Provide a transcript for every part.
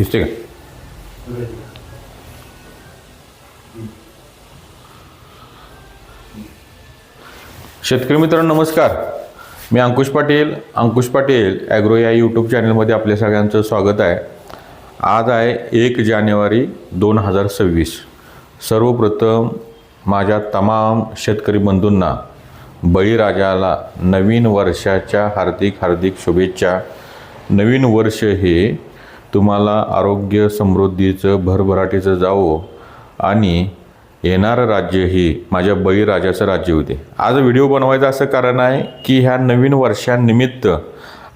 दिसते का शेतकरी मित्रांनो नमस्कार. मी अंकुश पाटील अंकुश पाटील ॲग्रो या यूट्यूब चॅनलमध्ये आपल्या सगळ्यांचं स्वागत आहे. आज आहे एक जानेवारी दोन हजार सव्वीस. सर्वप्रथम माझ्या तमाम शेतकरी बंधूंना बळीराजाला नवीन वर्षाच्या हार्दिक हार्दिक शुभेच्छा. नवीन वर्ष हे तुम्हाला आरोग्य समृद्धीचं भरभराटीचं जावो आणि येणारं राज्य ही माझ्या बळीराजाचं राज्य होते. आज व्हिडिओ बनवायचं असं कारण आहे की ह्या नवीन वर्षानिमित्त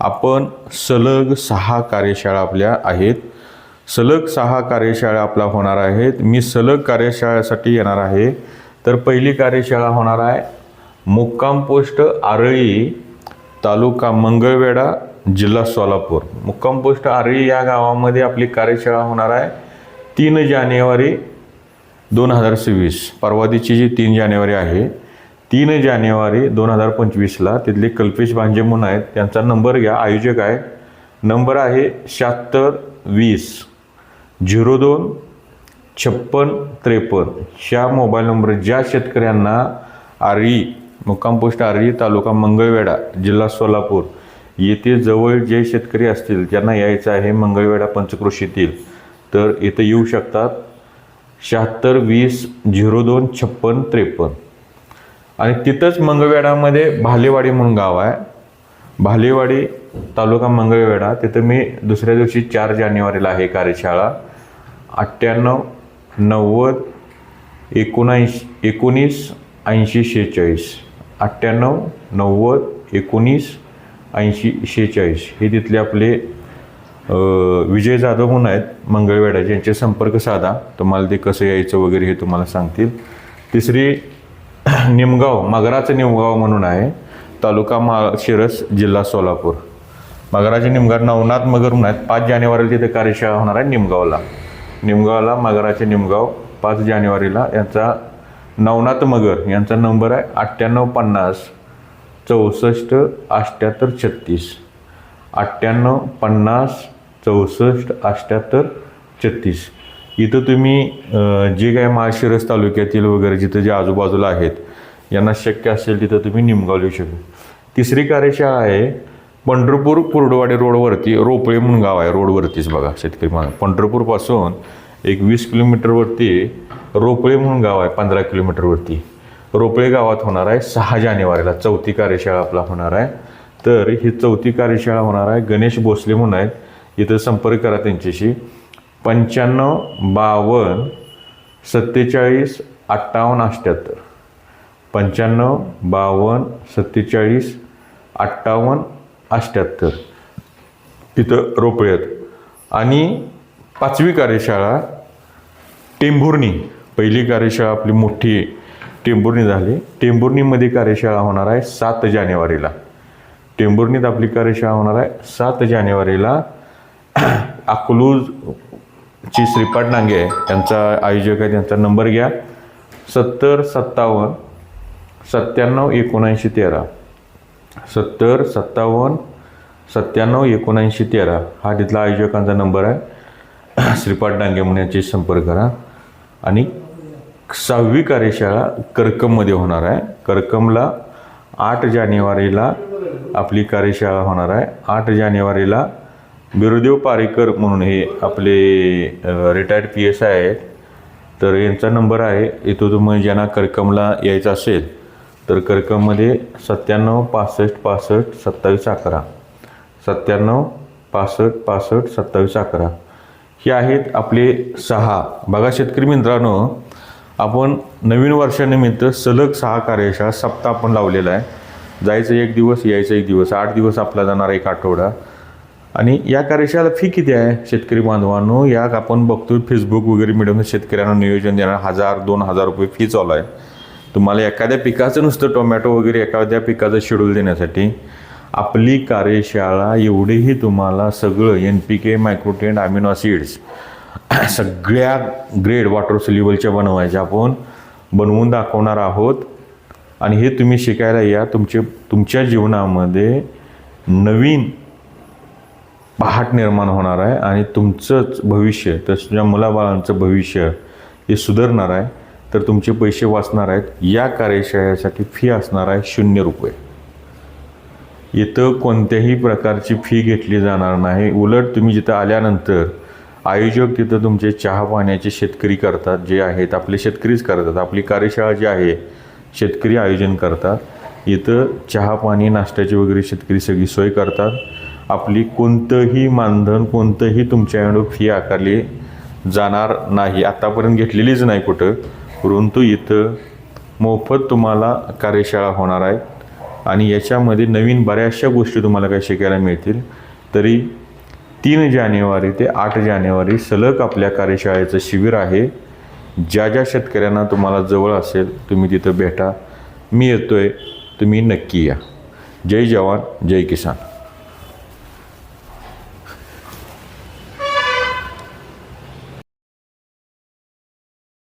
आपण सलग सहा कार्यशाळा आपल्या आहेत. सलग सहा कार्यशाळा आपला होणार आहेत. मी सलग कार्यशाळेसाठी येणार आहे. तर पहिली कार्यशाळा होणार आहे मुक्काम पोस्ट आरळी तालुका मंगळवेढा जिल्हा सोलापूर. मुक्काम पोस्ट आरळी या गावामध्ये आपली कार्यशाळा होणार आहे. तीन जानेवारी दोन हजार सव्वीस. परवादीची जी तीन जानेवारी आहे तीन जानेवारी दोन हजार पंचवीसला तिथले कल्पेश भांजे म्हणून आहेत. त्यांचा नंबर घ्या. आयोजक आहे. नंबर आहे शहात्तर वीस. झिरो दोन छप्पन त्रेपन्न ह्या मोबाईल नंबर ज्या शेतकऱ्यांना आरळी मुक्काम पोस्ट आरळी तालुका मंगळवेढा जिल्हा सोलापूर येथे जवळ जे शेतकरी असतील ज्यांना यायचं आहे मंगळवेढा पंचक्रोशीतील तर इथं येऊ शकतात शहात्तर वीस झिरो दोन छप्पन त्रेपन्न आणि तिथंच मंगळवेढामध्ये भालेवाडी म्हणून गाव आहे. भालेवाडी तालुका मंगळवेढा. तिथं मी दुसऱ्या दिवशी चार जानेवारीला आहे कार्यशाळा. अठ्ठ्याण्णव नव्वद एकोणऐंशी एकोणीस ऐंशी शेहेचाळीस. अठ्ठ्याण्णव नव्वद एकोणीस ऐंशी शेहेचाळीस. हे तिथले आपले विजय जाधव म्हणून आहेत. मंगळवेढा यांचे संपर्क साधा. तुम्हाला ते कसं यायचं वगैरे हे तुम्हाला सांगतील. तिसरी निमगाव. मगराचं निमगाव म्हणून आहे. तालुका मा शिरस जिल्हा सोलापूर. मगराचे निमगाव नवनाथ मगर म्हणून आहेत. पाच जानेवारीला तिथे कार्यशाळा होणार आहे निमगावला. निमगावला मगराचे निमगाव पाच जानेवारीला यांचा नवनाथ मगर यांचा नंबर आहे अठ्ठ्याण्णव पन्नास. चौसष्ट अठ्ठ्याहत्तर छत्तीस. अठ्ठ्याण्णव पन्नास चौसष्ट अठ्ठ्याहत्तर छत्तीस. इथं तुम्ही जे काय माळशिरस तालुक्यातील वगैरे जिथं जे आजूबाजूला आहेत यांना शक्य असेल तिथं तुम्ही निमगाव लिहू शकता तिसरी कार्यशाळा आहे पंढरपूर कुर्डवाडी रोडवरती रोपळे म्हणून गाव आहे रोडवरतीच बघा शेतकरी मला पंढरपूरपासून एक वीस किलोमीटरवरती रोपळे म्हणून गाव आहे पंधरा किलोमीटरवरती. रोपळे गावात होणार आहे. सहा जानेवारीला चौथी कार्यशाळा आपला होणार आहे. तर ही चौथी कार्यशाळा होणार आहे. गणेश भोसले म्हणून आहेत. इथं संपर्क करा त्यांच्याशी. पंच्याण्णव बावन्न सत्तेचाळीस अठ्ठावन्न अठ्ठ्याहत्तर. पंच्याण्णव बावन्न सत्तेचाळीस अठ्ठावन्न अठ्ठ्याहत्तर. तिथं रोपळे आहेत. आणि पाचवी कार्यशाळा टेंभुर्णी. पहिली कार्यशाळा आपली मोठी टेंभुर्णी झाली. टेंभुर्णीमध्ये कार्यशाळा होणार आहे सात जानेवारीला. टेंभुर्णीत आपली कार्यशाळा होणार आहे सात जानेवारीला. अकलूजची श्रीपाद नांगे आहे त्यांचा आयोजक आहे त्यांचा नंबर घ्या. सत्तर सत्तावन्न सत्त्याण्णव एकोणऐंशी तेरा. सत्तर सत्तावन्न सत्त्याण्णव एकोणऐंशी तेरा. हा तिथला आयोजकांचा नंबर आहे. श्रीपाद डांगे म्हणून याची संपर्क करा. आणि सहावी कार्यशाळा करकममध्ये होणार आहे. करकमला आठ जानेवारीला आपली कार्यशाळा होणार आहे. आठ जानेवारीला बिरुदेव पारेकर म्हणून हे आपले रिटायर्ड पी एस आय आहेत. तर यांचा नंबर आहे. इथं तुम्ही ज्यांना करकमला यायचं असेल तर करकममध्ये सत्त्याण्णव पासष्ट पासष्ट सत्तावीस अकरा. सत्त्याण्णव पासष्ट पासष्ट सत्तावीस अकरा. हे आहेत आपले सहा. बघा शेतकरी मित्रांनो आपण नवीन वर्षानिमित्त सलग सहा कार्यशाळा सप्ताह आपण लावलेला आहे. जायचं एक दिवस यायचं एक दिवस. आठ दिवस आपला जाणार एक आठवडा. आणि या कार्यशाळेला फी किती आहे शेतकरी बांधवांनो? या आपण बघतोय फेसबुक वगैरे मिळून शेतकऱ्यांना नियोजन देणार हजार दोन हजार रुपये फी चालू आहे. तुम्हाला एखाद्या पिकाचं नुसतं टोमॅटो वगैरे एखाद्या पिकाचं शेड्यूल देण्यासाठी आपली कार्यशाळा एवढीही तुम्हाला सगळं एन पी के मायक्रोटेंट अमिनो ॲसिड्स सगळ्या ग्रेड वॉटर सोल्युबलच्या बनवायच्या आपण बनवून दाखवणार आहोत. आणि हे तुम्ही शिकायला या तुमचे तुमच्या जीवनामध्ये नवीन पहाट निर्माण होणार आहे आणि तुमचंच भविष्य तर तुझ्या मुलाबाळांचं भविष्य हे सुधारणार आहे. तर तुमचे पैसे वाचणार आहेत. या कार्यशाळेसाठी फी असणार आहे शून्य रुपये. इथं कोणत्याही प्रकारची फी घेतली जाणार नाही. उलट तुम्ही जिथं आल्यानंतर आयोजक तिथं तुमचे चहा पाण्याचे शेतकरी करतात जे आहेत आपले शेतकरीच करतात. आपली कार्यशाळा जी आहे शेतकरी आयोजन करतात. इथं चहा पाणी नाश्त्याची वगैरे शेतकरी सगळी सोय करतात. आपली कोणतंही मानधन कोणतंही तुमच्याकडून फी आकारली जाणार नाही. आत्तापर्यंत घेतलेलीच नाही कुठं. परंतु इथं मोफत तुम्हाला कार्यशाळा होणार आहेत आणि याच्यामध्ये नवीन बऱ्याचशा गोष्टी तुम्हाला काही शिकायला मिळतील. तरी तीन जानेवारी ते आठ जानेवारी सलग आपल्या कार्यशाळेचं शिबिर आहे. ज्या ज्या शेतकऱ्यांना तुम्हाला जवळ असेल तुम्ही तिथं भेटा. मी येतो आहे तुम्ही नक्की या. जय जवान जय किसान.